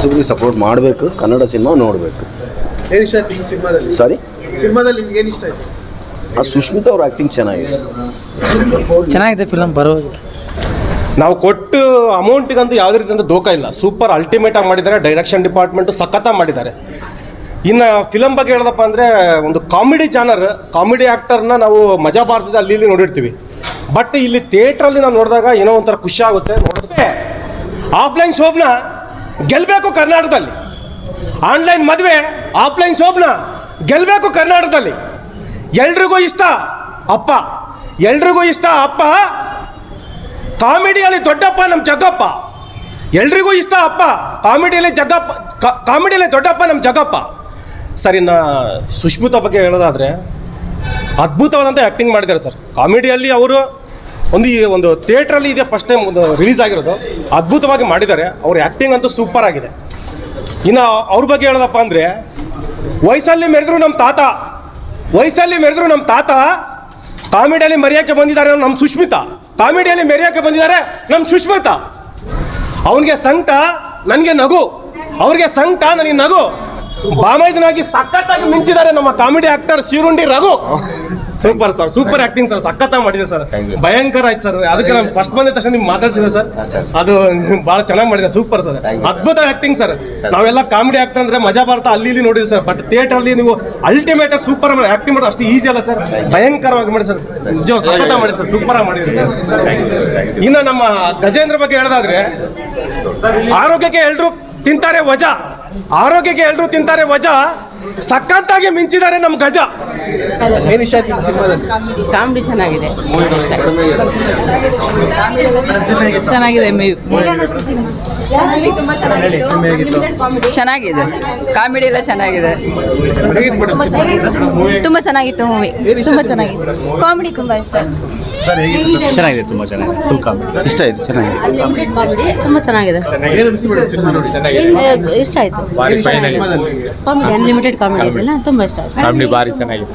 ಹೊಸಬ್ರಿಗೆ support ಮಾಡಬೇಕು. Kannada cinema ನೋಡಬೇಕು. ಏನು ಇಷ್ಟ ಆಯ್ತು ಈ ಸಿನಿಮಾದಲ್ಲಿ? ಸಾರಿ ಸಿನಿಮಾದಲ್ಲಿ ನಿಮ್ಗೆ ಏನು ಇಷ್ಟ ಆಯ್ತು? ಆ ಸುಷ್ಮಿತಾ ಅವ್ರ ಆ್ಯಕ್ಟಿಂಗ್ ಚೆನ್ನಾಗಿದೆ. ಚೆನ್ನಾಗಿದೆ ಫಿಲಮ್ ಬರೋದು ನಾವು ಕೊಟ್ಟು ಅಮೌಂಟಿಗಂತೂ ಯಾವುದೇ ರೀತಿಯಿಂದ ದೋಖ ಇಲ್ಲ. ಸೂಪರ್ ಅಲ್ಟಿಮೇಟ್ ಆಗಿ ಮಾಡಿದ್ದಾರೆ. ಡೈರೆಕ್ಷನ್ ಡಿಪಾರ್ಟ್ಮೆಂಟು ಸಖತ್ತಾಗಿ ಮಾಡಿದ್ದಾರೆ. ಇನ್ನು ಫಿಲಮ್ ಬಗ್ಗೆ ಹೇಳೋದಪ್ಪ ಅಂದರೆ ಒಂದು ಕಾಮಿಡಿ ಜಾನರ್ ಕಾಮಿಡಿ ಆ್ಯಕ್ಟರ್ನ ನಾವು ಮಜಾ ಭಾರತದ ಅಲ್ಲಿ ಇಲ್ಲಿ ನೋಡಿರ್ತೀವಿ. ಬಟ್ ಇಲ್ಲಿ ಥಿಯೇಟ್ರಲ್ಲಿ ನಾವು ನೋಡಿದಾಗ ಏನೋ ಒಂಥರ ಖುಷಿ ಆಗುತ್ತೆ. ನೋಡಿದ್ರೆ ಆಫ್ಲೈನ್ ಶೋಬ್ನ ಗೆಲ್ಲಬೇಕು ಕರ್ನಾಟಕದಲ್ಲಿ. ಆನ್ಲೈನ್ ಮದುವೆ, ಆಫ್ಲೈನ್ ಶೋಭನ ಗೆಲ್ಲಬೇಕು ಕರ್ನಾಟಕದಲ್ಲಿ. ಎಲ್ರಿಗೂ ಇಷ್ಟ ಅಪ್ಪ. ಎಲ್ರಿಗೂ ಇಷ್ಟ ಅಪ್ಪ. ಕಾಮಿಡಿಯಲ್ಲಿ ದೊಡ್ಡಪ್ಪ ನಮ್ಮ ಜಗ್ಗಪ್ಪ. ಎಲ್ರಿಗೂ ಇಷ್ಟ ಅಪ್ಪ. ಕಾಮಿಡಿಯಲ್ಲಿ ಜಗ್ಗಪ್ಪ ಕಾಮಿಡಿಯಲ್ಲಿ ದೊಡ್ಡಪ್ಪ ನಮ್ಮ ಜಗ್ಗಪ್ಪ. ಸರಿ ನಾ ಸುಷ್ಮಿತಾ ಬಗ್ಗೆ ಹೇಳೋದಾದರೆ ಅದ್ಭುತವಾದಂಥ ಆ್ಯಕ್ಟಿಂಗ್ ಮಾಡಿದ್ದಾರೆ ಸರ್. ಕಾಮಿಡಿಯಲ್ಲಿ ಅವರು ಒಂದು ಈ ಒಂದು ಥಿಯೇಟ್ರಲ್ಲಿ ಇದೆ ಫಸ್ಟ್ ಟೈಮ್ ಒಂದು ರಿಲೀಸ್ ಆಗಿರೋದು. ಅದ್ಭುತವಾಗಿ ಮಾಡಿದ್ದಾರೆ. ಅವ್ರ ಆ್ಯಕ್ಟಿಂಗ್ ಅಂತೂ ಸೂಪರ್ ಆಗಿದೆ. ಇನ್ನು ಅವ್ರ ಬಗ್ಗೆ ಹೇಳೋದಪ್ಪ ಅಂದರೆ, ವಯಸ್ಸಲ್ಲಿ ಮೆರೆದ್ರು ನಮ್ಮ ತಾತ. ವಯಸ್ಸಲ್ಲಿ ಮೆರೆದ್ರು ನಮ್ಮ ತಾತ, ಕಾಮಿಡಿಯಲ್ಲಿ ಮರೆಯೋಕ್ಕೆ ಬಂದಿದ್ದಾರೆ ನಮ್ಮ ಸುಷ್ಮಿತಾ ಕಾಮಿಡಿಯಲ್ಲಿ ಮೆರೆಯೋಕ್ಕೆ ಬಂದಿದ್ದಾರೆ ನಮ್ಮ ಸುಷ್ಮಿತಾ ಅವನಿಗೆ ಸಂಕಟ, ನನಗೆ ನಗು. ಅವ್ರಿಗೆ ಸಂಕಟ, ನನಗೆ ನಗು. ಬಾಮೈದನಾಗಿ ಸಖತ್ತಾಗಿ ಮಿಂಚಿದ್ದಾರೆ ನಮ್ಮ comedy actor Shirundi Raghu. Super sir super acting sir ಸಖತ್ತಾಗಿ ಮಾಡಿದೆ ಸರ್. ಭಯಂಕರ ಆಯ್ತು ಸರ್. ಅದಕ್ಕೆ ನಾನು ಫಸ್ಟ್ ಬಂದ ತಕ್ಷಣ ನಿಮ್ಗೆ ಮಾತಾಡ್ಸಿದೆ ಸರ್. ಅದು ಬಹಳ ಚೆನ್ನಾಗಿ ಮಾಡಿದೆ ಸೂಪರ್ ಸರ್. ಅದ್ಭುತ ಆಕ್ಟಿಂಗ್ ಸರ್. ನಾವೆಲ್ಲ ಕಾಮಿಡಿ ಆಕ್ಟರ್ ಅಂದ್ರೆ ಮಜಾ ಬರ್ತಾ ಅಲ್ಲಿ ಇಲ್ಲಿ ನೋಡಿದ್ವಿ ಸರ್. ಬಟ್ ಥಿಯೇಟರ್ ಅಲ್ಲಿ ನೀವು ಅಲ್ಟಿಮೇಟ್ ಆಗಿ ಸೂಪರ್ ಆಕ್ಟಿಂಗ್ ಮಾಡೋದು ಅಷ್ಟು ಈಸಿ ಅಲ್ಲ ಸರ್. ಭಯಂಕರವಾಗಿ ಮಾಡಿ ಸರ್. ನಿಜ ಸಖತ್ತ ಮಾಡಿದೆ ಸರ್. ಸೂಪರ್ ಆಗಿ ಮಾಡಿದ್ರಿ ಸರ್. ಇನ್ನು ನಮ್ಮ ಗಜೇಂದ್ರ ಬಗ್ಗೆ ಹೇಳೋದಾದ್ರೆ ಆರೋಗ್ಯಕ್ಕೆ ಎಲ್ರು ತಿಂತಾರೆ ವಜ. ಆರೋಗ್ಯಕ್ಕೆ ಎಲ್ಲರೂ ತಿಂತಾರೆ ವಜ ಸಖತ್ತಾಗಿ ಮಿಂಚಿದ್ದಾರೆ ನಮ್ಮ ಗಜ. ಕಾಮಿಡಿ ಚೆನ್ನಾಗಿದೆ. ಚೆನ್ನಾಗಿದೆ. ಚೆನ್ನಾಗಿದೆ ಕಾಮಿಡಿ ಎಲ್ಲ ಚೆನ್ನಾಗಿದೆ. ತುಂಬ ಚೆನ್ನಾಗಿತ್ತು ಮೂವಿ. ತುಂಬ ಚೆನ್ನಾಗಿತ್ತು. ಕಾಮಿಡಿ ತುಂಬ ಇಷ್ಟ. ಚೆನ್ನಾಗಿದೆ ತುಂಬ ಚೆನ್ನಾಗಿದೆ. ಫುಲ್ ಕಾಮಿಡಿ ಇಷ್ಟ ಆಯ್ತು ಚೆನ್ನಾಗಿದೆ. ಕಾಮಿಡಿ ತುಂಬ ಚೆನ್ನಾಗಿದೆ. ಇಷ್ಟ ಆಯಿತು. ಸಿನಿಮಾದಲ್ಲಿ ಕಾಮಿಡಿ ಅನ್ಲಿಮಿಟೆಡ್ ಕಾಮಿಡಿ ಇದೆಲ್ಲ ತುಂಬ ಇಷ್ಟ ಆಯ್ತು. ಕಾಮಿಡಿ ಭಾರಿ ಚೆನ್ನಾಗಿದೆ.